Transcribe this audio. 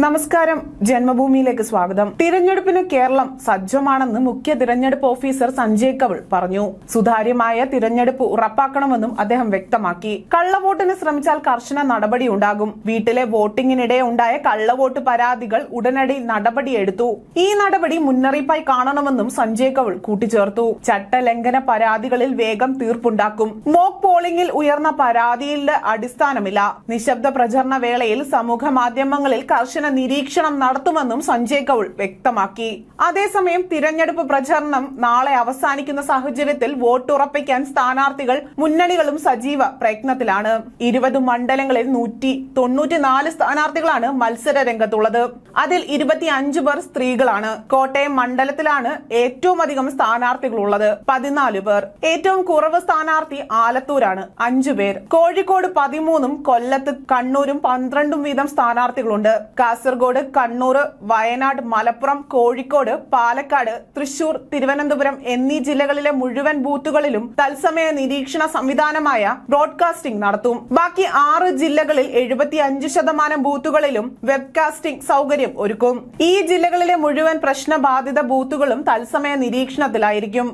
നമസ്കാരം. ജന്മഭൂമിയിലേക്ക് സ്വാഗതം. തിരഞ്ഞെടുപ്പിന് കേരളം സജ്ജമാണെന്ന് മുഖ്യ തിരഞ്ഞെടുപ്പ് ഓഫീസർ സഞ്ജയ് കവൾ പറഞ്ഞു. സുതാര്യമായ തിരഞ്ഞെടുപ്പ് ഉറപ്പാക്കണമെന്നും അദ്ദേഹം വ്യക്തമാക്കി. കള്ളവോട്ടിന് ശ്രമിച്ചാൽ കർശന നടപടി ഉണ്ടാകും. വീട്ടിലെ വോട്ടിംഗിനിടെ ഉണ്ടായ കള്ളവോട്ട് പരാതികൾ ഉടനടി നടപടിയെടുത്തു. ഈ നടപടി മുന്നറിയിപ്പായി കാണണമെന്നും സഞ്ജയ് കവൾ കൂട്ടിച്ചേർത്തു. ചട്ടലംഘന പരാതികളിൽ വേഗം തീർപ്പുണ്ടാക്കും. മോക്ക് പോളിംഗിൽ ഉയർന്ന പരാതിയിലെ അടിസ്ഥാനമില്ല. നിശബ്ദ പ്രചരണ വേളയിൽ സമൂഹ മാധ്യമങ്ങളിൽ കർശന നിരീക്ഷണം നടത്തുമെന്നും സഞ്ജയ് കൌൾ വ്യക്തമാക്കി. അതേസമയം തിരഞ്ഞെടുപ്പ് പ്രചരണം നാളെ അവസാനിക്കുന്ന സാഹചര്യത്തിൽ വോട്ടുറപ്പിക്കാൻ സ്ഥാനാർത്ഥികൾ മുന്നണികളും സജീവ പ്രയത്നത്തിലാണ്. ഇരുപത് മണ്ഡലങ്ങളിൽ നൂറ്റി തൊണ്ണൂറ്റിനാല് സ്ഥാനാർത്ഥികളാണ് മത്സര രംഗത്തുള്ളത്. അതിൽ ഇരുപത്തിയഞ്ച് പേർ സ്ത്രീകളാണ്. കോട്ടയം മണ്ഡലത്തിലാണ് ഏറ്റവും അധികം സ്ഥാനാർത്ഥികളുള്ളത്. പതിനാല് പേർ. ഏറ്റവും കുറവ് സ്ഥാനാർത്ഥി ആലത്തൂരാണ്. അഞ്ചു പേർ. കോഴിക്കോട് പതിമൂന്നും കൊല്ലത്ത് കണ്ണൂരും പന്ത്രണ്ടും വീതം സ്ഥാനാർത്ഥികളുണ്ട്. കാസർഗോഡ് കണ്ണൂർ വയനാട് മലപ്പുറം കോഴിക്കോട് പാലക്കാട് തൃശൂർ തിരുവനന്തപുരം എന്നീ ജില്ലകളിലെ മുഴുവൻ ബൂത്തുകളിലും തത്സമയ നിരീക്ഷണ സംവിധാനമായ ബ്രോഡ്കാസ്റ്റിംഗ് നടത്തും. ബാക്കി ആറ് ജില്ലകളിൽ എഴുപത്തിയഞ്ച് ശതമാനം ബൂത്തുകളിലും വെബ്കാസ്റ്റിംഗ് സൗകര്യം ഒരുക്കും. ഈ ജില്ലകളിലെ മുഴുവൻ പ്രശ്നബാധിത ബൂത്തുകളും തത്സമയ നിരീക്ഷണത്തിലായിരിക്കും.